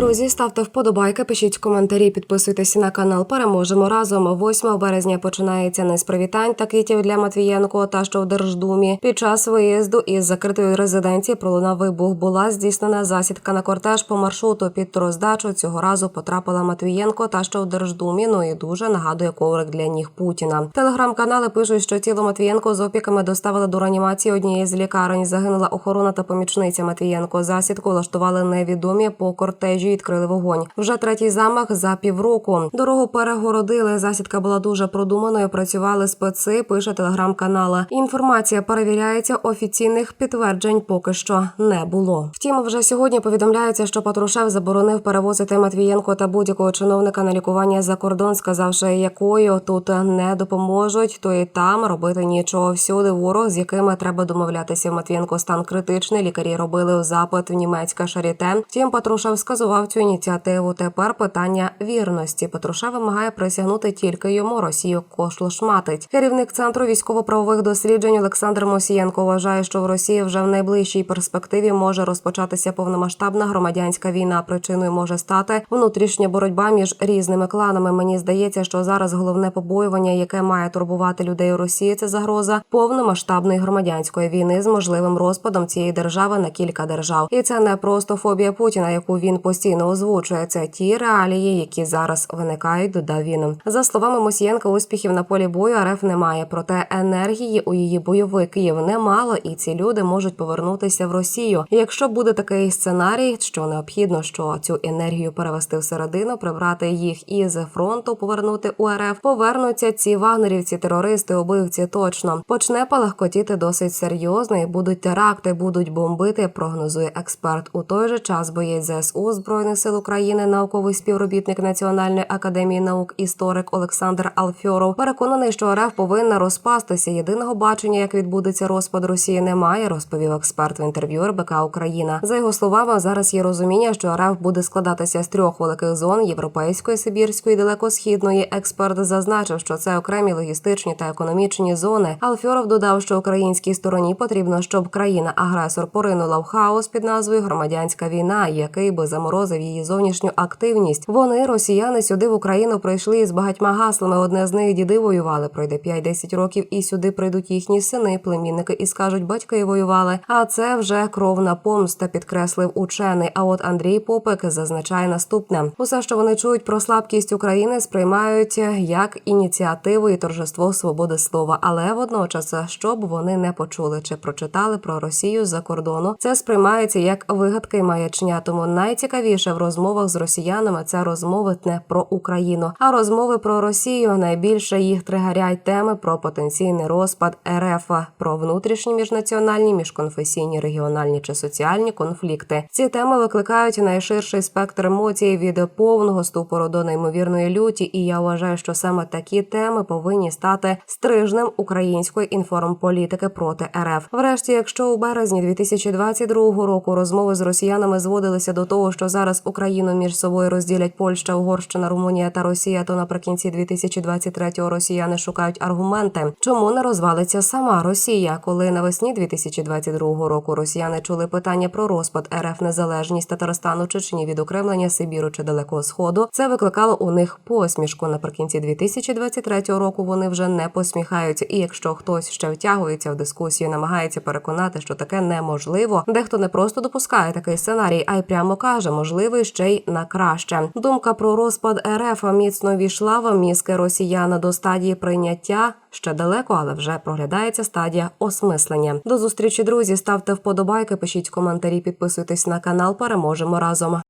Друзі, ставте вподобайки, пишіть коментарі, підписуйтесь на канал. Переможемо разом. 8 березня починається не з привітань та квітів для Матвієнко та що в Держдумі. Під час виїзду із закритої резиденції пролунав вибух. Була здійснена засідка на кортеж по маршруту під роздачу. Цього разу потрапила Матвієнко та що в Держдумі. Ну і дуже нагадує коврик для ніг Путіна. Телеграм-канали пишуть, що тіло Матвієнко з опіками доставили до реанімації однієї з лікарень. Загинула охорона та помічниця Матвієнко. Засідку влаштували невідомі по кортежі. Відкрили вогонь. Вже третій замах за півроку. Дорогу перегородили. Засідка була дуже продуманою. Працювали специ. Пише телеграм-канала. Інформація перевіряється. Офіційних підтверджень поки що не було. Втім, вже сьогодні повідомляється, що Патрушев заборонив перевозити Матвієнко та будь-якого чиновника на лікування за кордон, сказавши, якою тут не допоможуть, то і там робити нічого. Всюди ворог, з якими треба домовлятися. Матвієнко стан критичний. Лікарі робили запит в німецьке шаріте. Втім, Патрушев сказував цю ініціативу. Тепер питання вірності. Патрушев вимагає присягнути тільки йому. Росію кошлошматить. Керівник центру військово-правових досліджень Олександр Мосієнко вважає, що в Росії вже в найближчій перспективі може розпочатися повномасштабна громадянська війна. Причиною може стати внутрішня боротьба між різними кланами. Мені здається, що зараз головне побоювання, яке має турбувати людей у Росії, це загроза повномасштабної громадянської війни з можливим розпадом цієї держави на кілька держав. І це не просто фобія Путіна, яку він постійно озвучує. Це ті реалії, які зараз виникають. Додав він. За словами Мосієнка, успіхів на полі бою РФ немає. Проте енергії у її бойовий Київ немало, і ці люди можуть повернутися в Росію. Якщо буде такий сценарій, що необхідно, що цю енергію перевести всередину, прибрати їх із фронту, повернути у РФ, повернуться ці вагнерівці, терористи, убивці. Точно почне палахкотіти досить серйозно, і будуть теракти, будуть бомбити. Прогнозує експерт. У той же час боєць ЗСУ збройних сил України, науковий співробітник Національної академії наук, історик Олександр Алфьоров переконаний, що РФ повинна розпастися. Єдиного бачення, як відбудеться розпад Росії, немає. Розповів експерт в інтерв'ю РБК Україна. За його словами, зараз є розуміння, що РФ буде складатися з трьох великих зон європейської, сибірської, і далекосхідної. Експерт зазначив, що це окремі логістичні та економічні зони. Алфьоров додав, що українській стороні потрібно, щоб країна-агресор поринула в хаос під назвою Громадянська війна, який би заморозив її зовнішню активність. Вони, росіяни, сюди в Україну прийшли з багатьма гаслами. Одне з них діди воювали. Пройде 5-10 років, і сюди прийдуть їхні сини, племінники, і скажуть, батьки воювали. А це вже кровна помста, підкреслив учений. А от Андрій Попик зазначає наступне: усе, що вони чують про слабкість України, сприймають як ініціативу і торжество свободи слова. Але водночас, щоб вони не почули чи прочитали про Росію з-за кордону, це сприймається як вигадка і маячня. Тому найцікавіше в розмовах з росіянами це розмови не про Україну, а розмови про Росію. Найбільше їх тригарять теми про потенційний розпад РФ, про внутрішні міжнаціональні, міжконфесійні, регіональні чи соціальні конфлікти. Ці теми викликають найширший спектр емоцій від повного ступору до неймовірної люті. І я вважаю, що саме такі теми повинні стати стрижнем української інформполітики проти РФ. Врешті, якщо у березні 2022 року розмови з росіянами зводилися до того, що зараз Україну між собою розділять Польща, Угорщина, Румунія та Росія, то наприкінці 2023-го росіяни шукають аргументи, чому не розвалиться сама Росія, коли навесні 2022 року росіяни чули питання про розпад РФ незалежність Татарстану, Чечні, відокремлення Сибіру чи Далекого Сходу. Це викликало у них посмішку. Наприкінці 2023 року вони вже не посміхаються. І якщо хтось ще втягується в дискусію, намагається переконати, що таке неможливо, дехто не просто допускає такий сценарій, а й прямо каже, можливий ще й на краще. Думка про розпад РФ міцно війшла в мізки росіяна до стадії прийняття. Ще далеко, але вже проглядається стадія осмислення. До зустрічі, друзі. Ставте вподобайки, пишіть коментарі, підписуйтесь на канал. Переможемо разом.